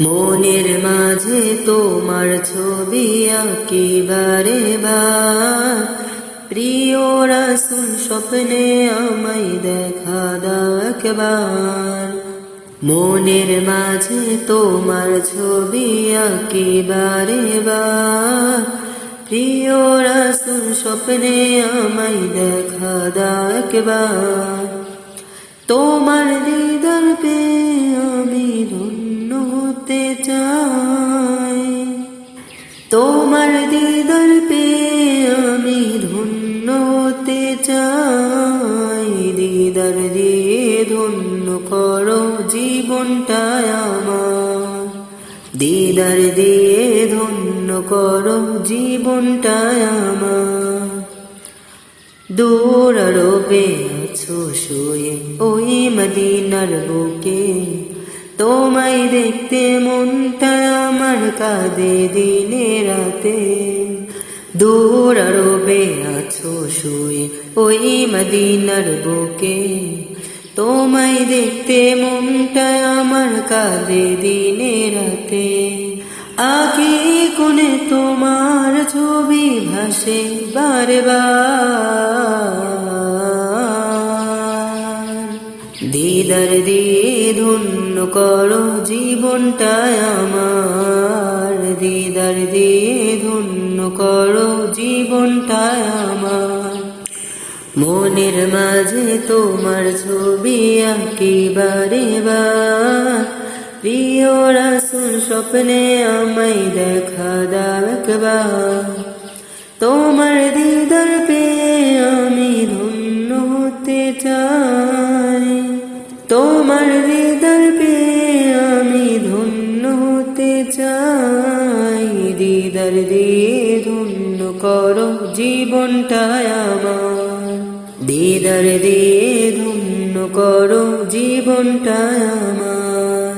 মনের মাঝে তোমার ছবি আঁকিবারে বার প্রিয় রাসুল, স্বপ্নে আমায় দেখা দাও একবার। মনের মাঝে তোমার ছবি আঁকিবারে বার প্রিয় রাসুল, স্বপ্নে আমায় দেখা দাও একবার। তোমার দিদার পে তোমার দিদার পে আমি ধন্য হতে চাই। দিদার দিয়ে ধন্য করো জীবনটায় আমার। দিদার দিয়ে ধন্য করো জীবনটায় আমার। দূর রোবে আছো শুয়ে ওই মদিনার বুকে। তোমায় দেখতে মনটা আমার কাঁদে দিনে রাতে। দূর রোবে আছো শুয়ে ওই মদিনার বুকে। তোমায় দেখতে মনটা আমার কাঁদে দিনে রাতে। আগে কোনে তোমার ছবি ভাসে বারে বার দিদার দিয়ে ধন্য করো জীবনটায় আমার। দিদার দিয়ে ধন্য করো জীবনটায় আমার। মনের মাঝে তোমার ছবি আঁকিবারে বার। প্রিয় রাসুল স্বপ্নে আমায় দেখা দাও একবার। তোমার দিদার পেয়ে আমি ধন্য হতে চাই। দিদার দিয়ে করো জীবনটায় আমার। দিদার দিয়ে ধন্য করো জীবনটায় আমার।